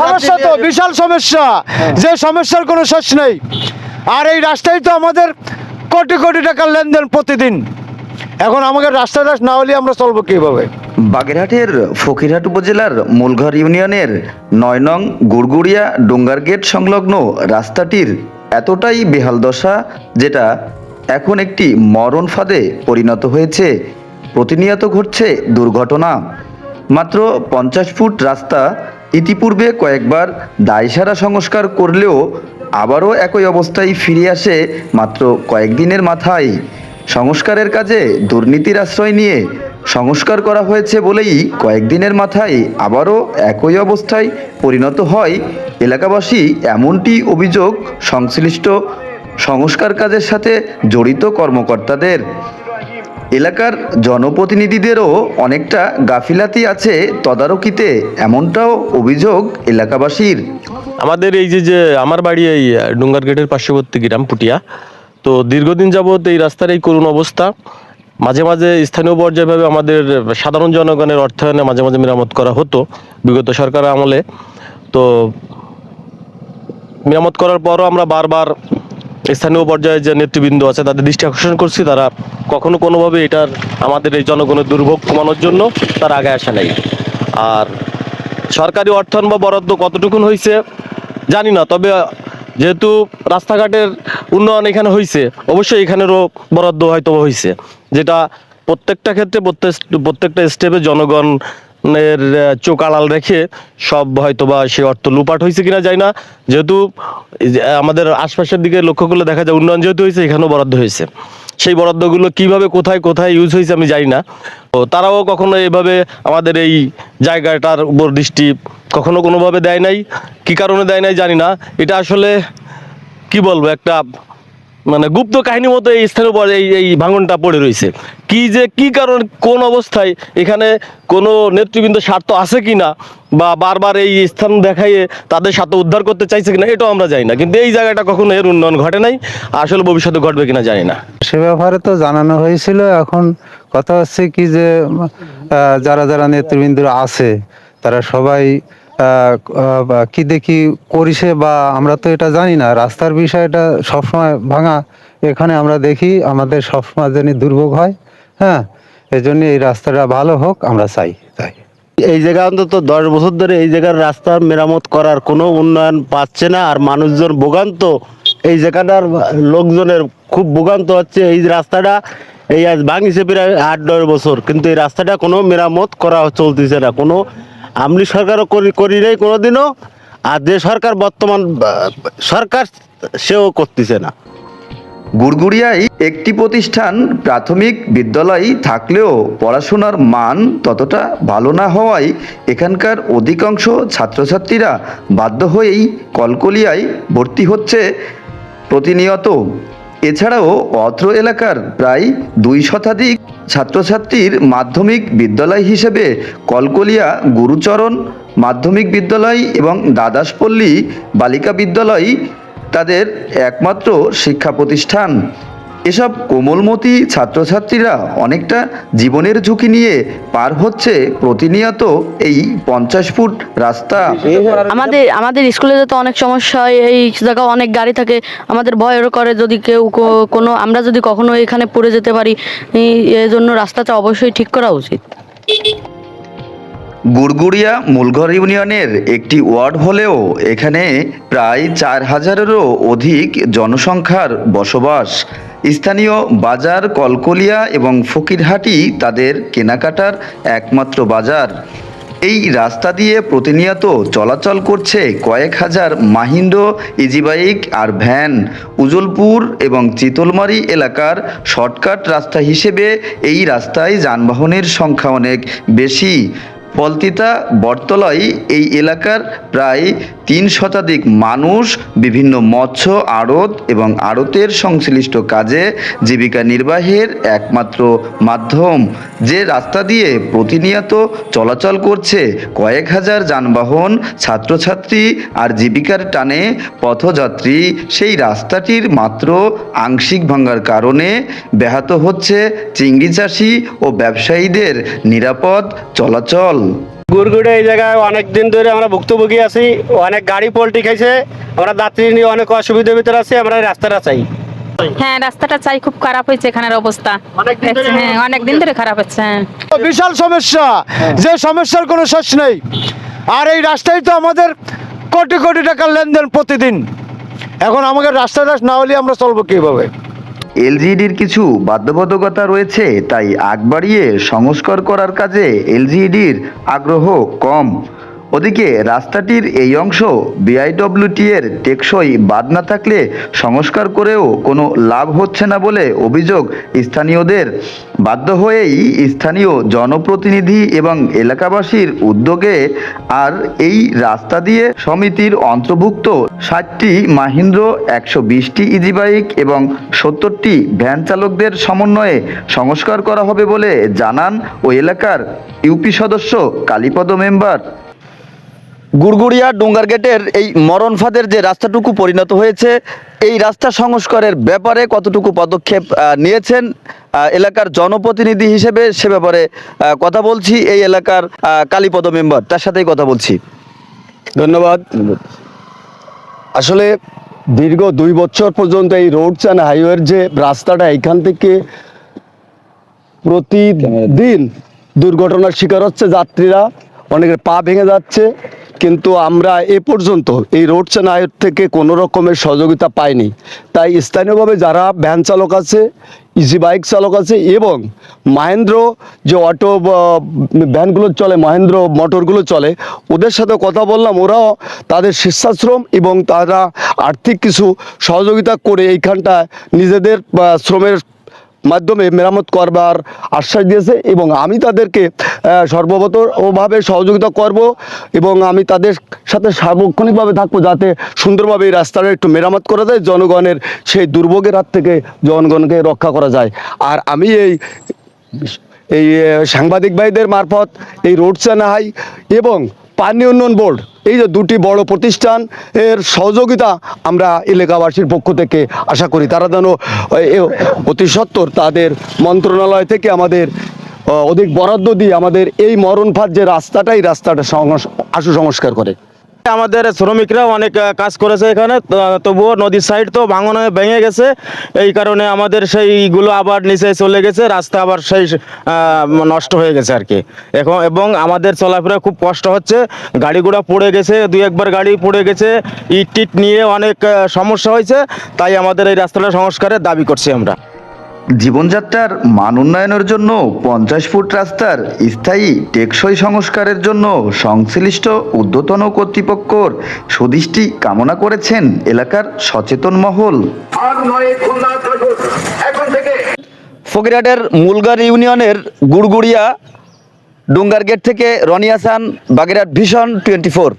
সমস্যা তো বিশাল সমস্যা। যে সমস্যার কোনো শেষ নেই। আর এই রাস্তায় তো আমাদের কোটি কোটি টাকার লেনদেন প্রতিদিন। এখন আমাকে আমাদের রাস্তাটা না হলে আমরা চলবো কীভাবে? বাগেরহাটের ফকিরহাট উপজেলার মূলঘর ইউনিয়নের নয় নং গুড়গুড়িয়া ডোঙ্গার গেট সংলগ্ন রাস্তাটির এতটাই বেহাল দশা যেটা এখন একটি মরণ ফাঁদে পরিণত হয়েছে। প্রতিনিয়ত ঘটছে দুর্ঘটনা। মাত্র পঞ্চাশ ফুট রাস্তা ইতিপূর্বে কয়েকবার দায়সারা সংস্কার করলেও আবারও একই অবস্থায় ফিরে আসে মাত্র কয়েকদিনের মাথায়। সংস্কারের কাজে দুর্নীতির আশ্রয় নিয়ে সংস্কার করা হয়েছে বলেই কয়েকদিনের মাথায় আবারও একই অবস্থায় পরিণত হয় এলাকাবাসী এমনটি অভিযোগ সংশ্লিষ্ট সংস্কার কাজের সাথে জড়িত কর্মকর্তাদের। এলাকার জনপ্রতিনিধিদেরও অনেকটা গাফিলাতি আছে তদারকিতে, এমনটাও অভিযোগ এলাকাবাসীর। আমাদের এই যে যে আমার বাড়ি এই ডুঙ্গার গেটের পার্শ্ববর্তী গ্রাম পুটিয়া, তো দীর্ঘদিন যাবৎ এই রাস্তার এই করুণ অবস্থা। মাঝে মাঝে স্থানীয় পর্যায়ভাবে আমাদের সাধারণ জনগণের অর্থায়নে মাঝে মাঝে মেরামত করা হতো বিগত সরকার আমলে। তো মেরামত করার পরও আমরা বারবার স্থানীয় পর্যায়ে যে নেতৃবৃন্দ আছে, তাদের দৃষ্টি আকর্ষণ করছি। তারা কখনো কোনোভাবে এটার আমাদের এই জনগণের দুর্ভোগ কমানোর জন্য তারা আগে আসে নাই। আর সরকারি অর্থায়ন বা বরাদ্দ কতটুকুন হয়েছে জানি না। তবে যেহেতু রাস্তাঘাটের উন্নয়ন এখানে হয়েছে অবশ্যই এখানেরও বরাদ্দ হয়তো হয়েছে যেটা প্রত্যেকটা ক্ষেত্রে, প্রত্যেক, প্রত্যেকটা স্টেপে জনগণের আহ, চোখ আড়াল রেখে সব হয়তো বা সে অর্থ লুপাট হয়েছে কিনা যায় না। যেহেতু আমাদের আশপাশের দিকে লক্ষ্য করলে দেখা যায় উন্নয়ন যেহেতু হয়েছে এখানেও বরাদ্দ হয়েছে। সেই বরাদ্দগুলো কীভাবে কোথায় কোথায় ইউজ হয়েছে আমি জানি না। তো তারাও কখনো এভাবে আমাদের এই জায়গাটার উপর দৃষ্টি কখনো কোনোভাবে দেয় নাই। কি কারণে দেয় নাই জানি না। এটা আসলে কি বলব একটা মানে গুপ্ত কাহিনীর মতো এই স্থানের উপর এই এই ভাঙনটা পড়ে রয়েছে। কি যে কি কারণ, কোন অবস্থায় এখানে কোনো নেতৃবৃন্দ স্বার্থ আছে কি না বা বারবার এই স্থান দেখাইয়ে তাদের সাথে উদ্ধার করতে চাইছে কিনা, এটাও আমরা জানি না। কিন্তু এই জায়গাটা কখনো এর উন্নয়ন ঘটে নাই, আসলে ভবিষ্যতে ঘটবে কিনা জানি না। সে ব্যাপারে তো জানানো হয়েছিল, এখন কথা হচ্ছে কি যে যারা যারা নেতৃবৃন্দরা আছে, তারা সবাই কি দেখি করিছে বা আমরা তো এটা জানি না। রাস্তার বিষয়টা সবসময় ভাঙা। এখানে আমরা দেখি আমাদের সবসময় জানি দুর্ভোগ হয় হ্যাঁ? এই জন্য এই রাস্তাটা ভালো হোক, আমরা চাই, তাই। এই জায়গা অন্তত দশ বছর ধরে এই জায়গার রাস্তা মেরামত করার কোনো উন্নয়ন পাচ্ছে না, আর মানুষজন ভোগান্ত। এই জায়গাটার লোকজনের খুব ভোগান্ত হচ্ছে। এই রাস্তাটা এই আজ ভাঙিছে প্রায় আট দশ বছর, কিন্তু এই রাস্তাটা কোনো মেরামত করা চলতেছে না। কোনো আমলি সরকারও করি করি নেই কোনোদিনও, আর যে সরকার বর্তমান সরকার সেও করতেছে না। গুড়গুড়িয়ায় একটি প্রতিষ্ঠান প্রাথমিক বিদ্যালয় থাকলেও পড়াশোনার মান ততটা ভালো না হওয়ায় এখানকার অধিকাংশ ছাত্রছাত্রীরা বাধ্য হয়েই কলকলিয়ায় ভর্তি হচ্ছে প্রতিনিয়ত। এছাড়াও অত্র এলাকার প্রায় দুই শতাধিক ছাত্রছাত্রীর মাধ্যমিক বিদ্যালয় হিসেবে কলকলিয়া গুরুচরণ মাধ্যমিক বিদ্যালয় এবং দ্বাদশপল্লী বালিকা বিদ্যালয় তাদের একমাত্র শিক্ষা প্রতিষ্ঠান। এসব কোমলমতি ছাত্রছাত্রীরা অনেকটা জীবনের ঝুঁকি নিয়ে পার হচ্ছে প্রতিনিয়ত এই পঞ্চাশ ফুট রাস্তা। আমাদের আমাদের স্কুলে যেতে অনেক সমস্যা হয় এই জায়গা অনেক গাড়ি থাকে আমাদের ভয়ও করে যদি কেউ কোনো আমরা যদি কখনো এখানে পড়ে যেতে পারি এই- এই জন্য রাস্তাটা অবশ্যই ঠিক করা উচিত। গুড়গুড়িয়া মূলঘর ইউনিয়নের একটি ওয়ার্ড হলেও এখানে প্রায় চার হাজারেরও অধিক জনসংখ্যার বসবাস। স্থানীয় বাজার, কলকলিয়া এবং ফকিরহাটি তাদের কেনাকাটার একমাত্র বাজার। এই রাস্তা দিয়ে প্রতিনিয়ত চলাচল করছে কয়েক হাজার মাহিন্দ্র, ইজিবাইক আর ভ্যান। উজলপুর এবং চিতলমারি এলাকার শর্টকাট রাস্তা হিসেবে এই রাস্তায় যানবাহনের সংখ্যা অনেক বেশি। ফলতিতা বটতলায় এই এলাকার প্রায় তিন শতাধিক মানুষ বিভিন্ন মৎস্য, আড়ত এবং আড়তের সংশ্লিষ্ট কাজে জীবিকা নির্বাহের একমাত্র মাধ্যম। যে রাস্তা দিয়ে প্রতিনিয়ত চলাচল করছে কয়েক হাজার যানবাহন, ছাত্রছাত্রী আর জীবিকার টানে পথযাত্রী, সেই রাস্তাটির মাত্র আংশিক ভাঙার কারণে ব্যাহত হচ্ছে চিংড়ি চাষি ও ব্যবসায়ীদের নিরাপদ চলাচল। গুড়গুড়ে এই জায়গায় অনেক দিন ধরে আমরা ভুক্তভোগী আছি অনেক গাড়ি পোল্ট্রি খাইছে আমরা যাত্রী নিয়ে অনেক অসুবিধার ভিতরে আছি আমরা রাস্তাটা চাই। হ্যাঁ রাস্তাটা চাই খুব খারাপ হয়েছে এখানের অবস্থা। হ্যাঁ অনেক দিন ধরে খারাপ হচ্ছে হ্যাঁ। বিশাল সমস্যা যে সমস্যার কোনো শেষ নেই। আর এই রাস্তায় তো আমাদের কোটি কোটি টাকার লেনদেন প্রতিদিন। এখন আমাদের রাস্তাটা না হলে আমরা চলবো কীভাবে? এলজিইডির কিছু বাধ্যবাধকতা রয়েছে তাই আগ বাড়িয়ে সংস্কার করার কাজে এলজিইডির আগ্রহ কম। ওদিকে রাস্তাটির এই অংশ বিআইডব্লিউটি এর টেকসই বাদ না থাকলে সংস্কার করেও কোনো লাভ হচ্ছে না বলে অভিযোগ স্থানীয়দের। বাধ্য হয়েই স্থানীয় জনপ্রতিনিধি এবং এলাকাবাসীর উদ্যোগে আর এই রাস্তা দিয়ে সমিতির অন্তর্ভুক্ত ষাটটি মাহিন্দ্র, একশো বিশটি ইজি বাইক এবং সত্তরটি ভ্যান চালকদের সমন্বয়ে সংস্কার করা হবে বলে জানান ও এলাকার ইউপি সদস্য কালীপদ মেম্বার। গুড়গুড়িয়া ডোঙ্গার গেটের এই মরণ ফাঁদের যে রাস্তাটুকু পরিণত হয়েছে, এই রাস্তা সংস্কারের ব্যাপারে কতটুকু পদক্ষেপ নিয়েছেন এলাকার জনপ্রতিনিধি হিসেবে সে ব্যাপারে কথা বলছি। এই এলাকার কালীপদ মেম্বার, তার সাথেই কথা বলছি। ধন্যবাদ। আসলে দীর্ঘ দুই বছর পর্যন্ত এই রোড চান হাইওয়ের যে রাস্তাটা, এখান থেকে প্রতিদিন দুর্ঘটনার শিকার হচ্ছে যাত্রীরা। অনেকের পা ভেঙে যাচ্ছে। কিন্তু আমরা এ পর্যন্ত এই রোড হাইওয়ে থেকে কোনো রকমের সহযোগিতা পাইনি। তাই স্থানীয়ভাবে যারা ভ্যান চালক আছে ইজি বাইক চালক আছে এবং মাহেন্দ্র যে অটো ভ্যানগুলো চলে, মহেন্দ্র মোটরগুলো চলে, ওদের সাথে কথা বললাম, ওরাও তাদের স্বেচ্ছাশ্রম এবং তারা আর্থিক কিছু সহযোগিতা করে এইখানটায় নিজেদের শ্রমের মাধ্যমে মেরামত করবার আশ্বাস দিয়েছে এবং আমি তাদেরকে সর্বতভাবে সহযোগিতা করব এবং আমি তাদের সাথে সার্বক্ষণিকভাবে থাকব যাতে সুন্দরভাবে এই রাস্তাটা একটু মেরামত করা যায়, জনগণের সেই দুর্ভোগের হাত থেকে জনগণকে রক্ষা করা যায়। আর আমি এই এই সাংবাদিক ভাইদের মারফত এই রোড চানাহাই এবং পানি উন্নয়ন বোর্ড এই যে দুটি বড় প্রতিষ্ঠান, এর সহযোগিতা আমরা এলাকাবাসীর পক্ষ থেকে আশা করি। তারা যেন অতি সত্তর তাদের মন্ত্রণালয় থেকে আমাদের অধিক বরাদ্দ দিয়ে আমাদের এই মরণফাট যে রাস্তাটাই রাস্তাটা আশু সংস্কার করে। আমাদের শ্রমিকরা অনেক কাজ করেছে এখানে। তবুও নদীর সাইড তো ভাঙন ভেঙে গেছে। এই কারণে আমাদের সেইগুলো আবার নিচে চলে গেছে। রাস্তা আবার সেই নষ্ট হয়ে গেছে আর কি। এখন, এবং আমাদের চলাফেরা খুব কষ্ট হচ্ছে। গাড়ি পড়ে গেছে, দু একবার গাড়ি পড়ে গেছে। ইট নিয়ে অনেক সমস্যা হয়েছে। তাই আমাদের এই রাস্তাটা সংস্কারের দাবি করছি আমরা। জীবনযাত্রার মান উন্নয়নের জন্য পঞ্চাশ ফুট রাস্তার স্থায়ী টেকসই সংস্কারের জন্য সংশ্লিষ্ট ঊর্ধ্বতন কর্তৃপক্ষর সুদৃষ্টি কামনা করেছেন এলাকার সচেতন মহল। ফকিরহাটের মূলগার ইউনিয়নের গুড়গুড়িয়া ডুঙ্গার গেট থেকে Roni Hasan Bagerhat vision twenty four.